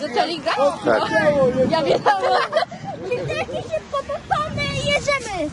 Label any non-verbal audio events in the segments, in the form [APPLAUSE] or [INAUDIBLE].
Zaczęli grać? Tak. Ja wiedziałam. [LAUGHS] Jakie się popopamy i jedziemy!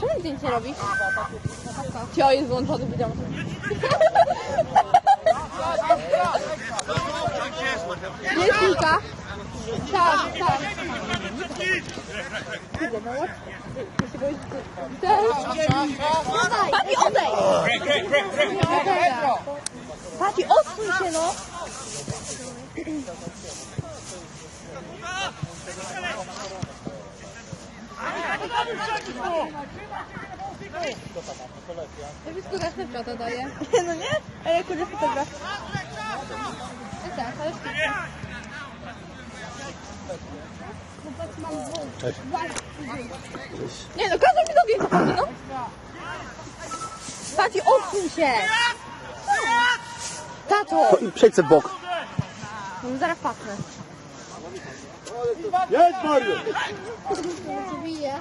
Czemu zdjęcie robisz? Cio jest włączony, widziałam. Jest Mika? Tak, tak. Pati, odejdź! Pati, odsuń się, no! Ja bym skórę Snapchata daję. No nie? A ja kurde fotograf. Tak, ale sztuka. Cześć. Nie no, każą mi do zdjęcia, Pati, no. Pati, odsuń się! Tato! To i przejdź w bok. No, zaraz patrzę. Jedź! Bije.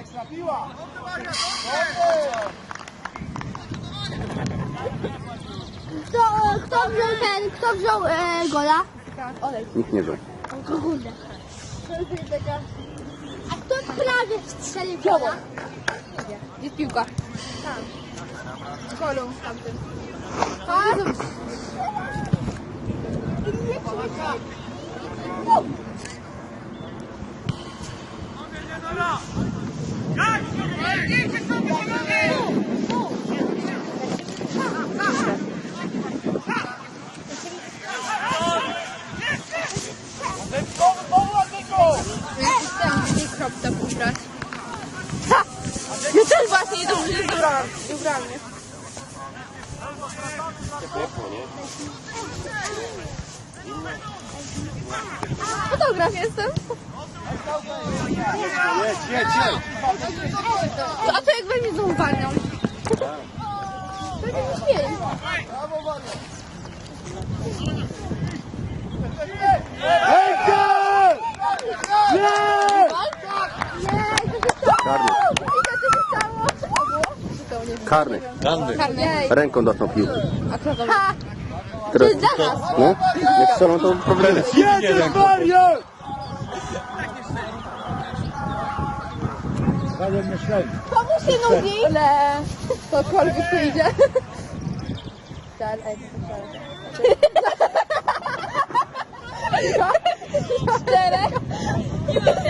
Ekstra piła! Kto, wziął ten, kto wziął e, gola? Nikt nie wie. O kurde. A kto prawie strzelił gola? Gdzie jest piłka? Tam. Z golą tamtym. Tak gdzie krop tam ubrać. Ha! Ja też właśnie nie dobrze się zebrałam. Nie. Fotograf jestem. Jedź, jedź, jedź! A to jak we mnie znowu walną? To nie śmieję. Hejka! Nie! Karny. Karny. Karny. Ręką dotknął piłkę. A kto to Teraz, no, jak strzelą to prowadzimy. Jedziesz myślenie. Pomóż się nogi. Ale cokolwiek tu idzie. Czterech.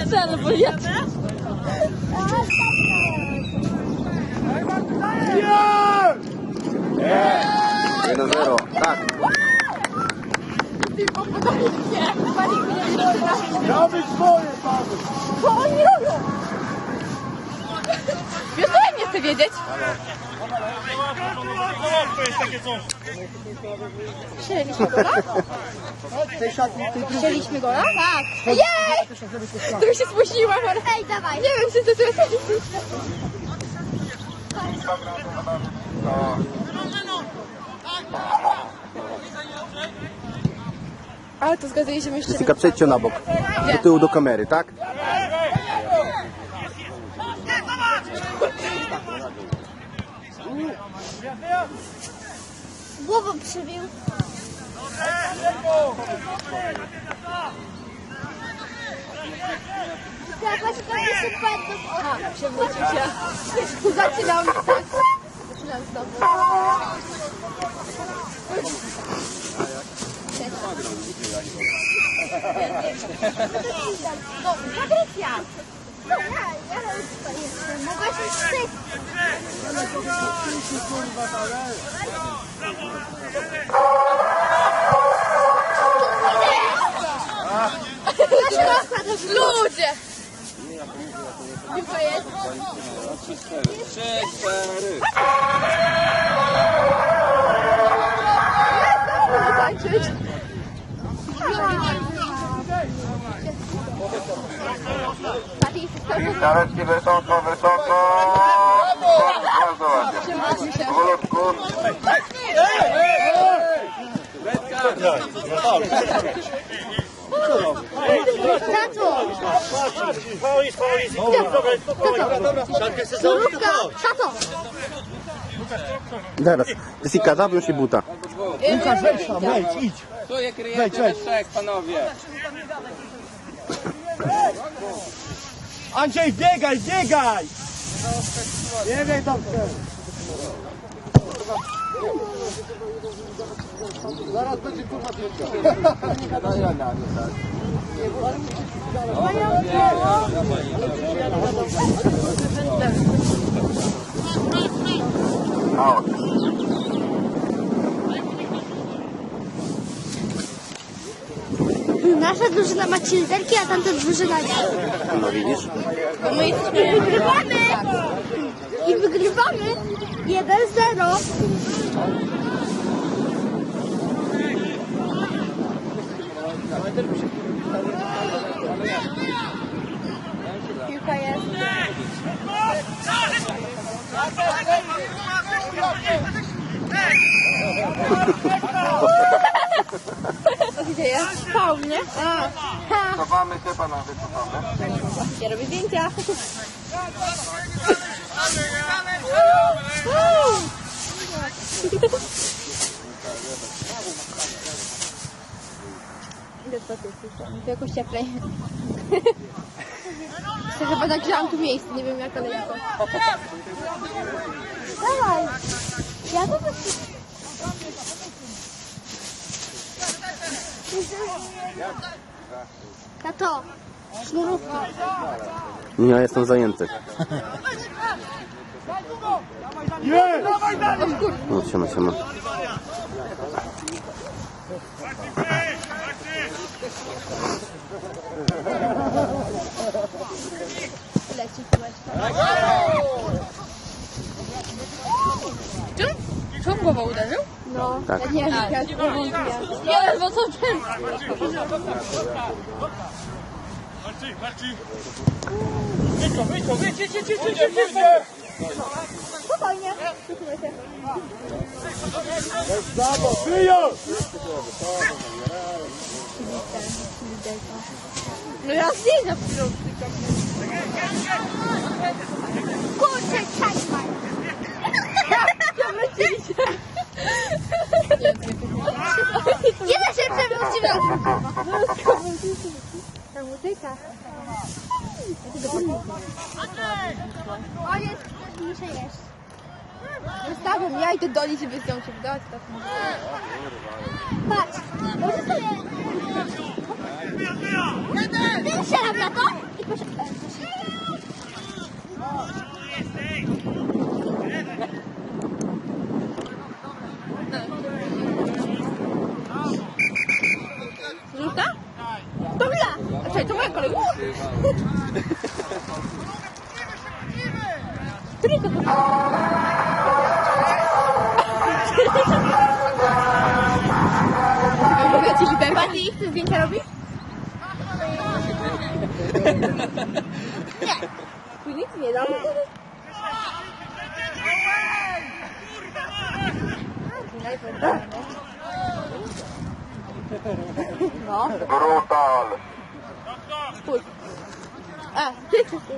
Cztery, bo ja... Nie! 1-0. Tak. Robić swoje, Paweł! Co oni robią? Wiesz co, ja nie chcę wiedzieć. Chcieliśmy gola? Chcieliśmy gola? Tak. Jej! Tu się spuściłam. ale- Ej, dawaj. Nie wiem, czy to jest. Ale to zgadzaje się jeszcze. Jessica, przejdźcie na bok. Do tyłu do kamery, tak? Głową przybił. Tak, właśnie to jest super. Aha, przewrócił się. Zaczynam, tak. Zaczynam znowu. No, Patrycja! No, ja, ja tutaj jestem. Mogłaś iść ty. Ludzie! Piłka jest. Będę tańczyć. Pati, chcesz Stareczki wysoko, wysoko. Bardzo ładnie. Powolutku. Tato! Zaraz. Jessica, zawiąż się buta. Łukasz, wejdź tam, wejdź, idź. Wejdź, wejdź. Andrzej, biegaj, biegaj! Biegaj tam, Zaraz będzie kurwa [LAUGHS] Out. Nasza drużyna ma cilderki, a tamta drużyna nie. No widzisz? Bo my I jesteśmy... wygrywamy! I wygrywamy! 1-0! Piłka jest. Się dzieje? Faul, nie? A, ha. Cofamy się panowie, cofamy. Ja robię zdjęcia. Po tych To jakoś cieplej. [LAUGHS] Ja chyba nagrzałam tu miejsce, nie wiem jak, ale jako. Dawaj! Ja to Tato, sznurówki. Nie, ja jestem zajęty. Jest! No, siema, siema. Leci kółeczka. Czym? Czym głową uderzył? No. Tak. Nie ja nie bo co ten? Spokojnie. Przytulę się. Brawo, wyjął! No ja zdjęcia przyjął. Kurczę, czekaj! Jeden się przewrócił! Ta muzyka. On jest, muszę jeść. Wystawą ja idę do niej, żeby z nią się wdać. Patrz, może sobie... Ty strzelam na to i proszę... e, proszę. Żółta? Dobra. A czekaj, to Pani, chcesz zdjęcia robić? Nie. Tu nic nie dam. No. Brutal. Spójrz. A, ty czy ty?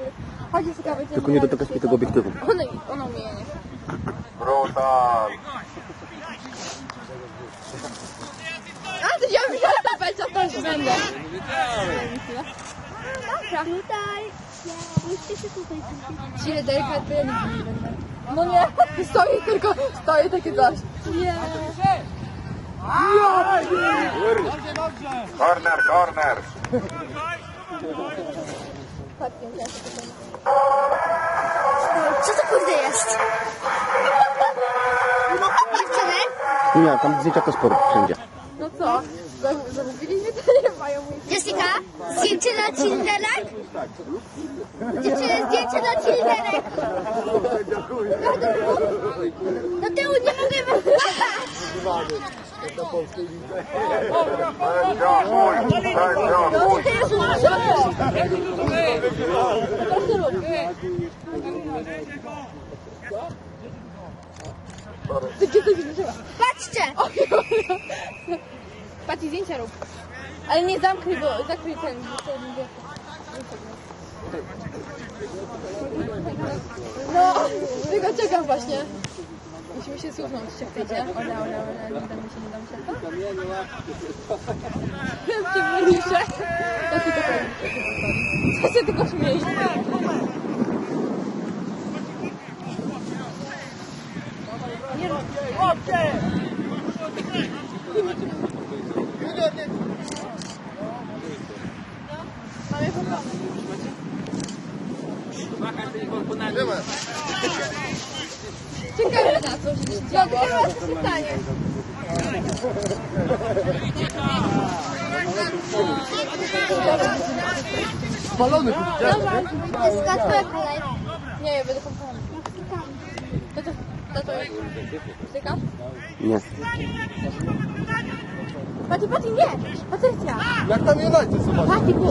Chodzi ciekawe, Tylko nie dotykać mi tego obiektywu. Ono, ono mnie nie. Brutal. A, to ja myślałem, to będę. Dobra. Tutaj. Musicie się tutaj kupić. Ci delikatny ja nigdy nie będę. No nie, [LAUGHS] stoi tylko, stoi takie coś. Nie. Corner, corner. Patrzcie, ja się tutaj. Co to kurde jest? Nie, tam zdjęcia to sporo, wszędzie. No co? Zam- Zamówili mnie, to nie mają mój Jessica, zdjęcie na Cinderek? Dziewczyny, zdjęcie na Cinderek. Do tyłu nie mogę mój. Sędzia, mój. Patrzcie. Patrz, zdjęcia rób. Ale nie zamknij, bo zakryj ten. to. No, tylko czekam właśnie. Musimy się słuchnąć, to idzie. Ola, ola, ola, nie damy się, nie damy się. Ty mniejsze. Ja tylko powiem. Co się tylko śmiejesz? Mamy Czekamy na coś, żeby się działo. Co się stanie. Spalony tu. Dobra, to jest na twoja kolej. Nie, ja będę pompował. To to, to to jest. Styka? Nie. Pati, Pati, nie! Patrycja! Jak tam United zobacz. Pati, bo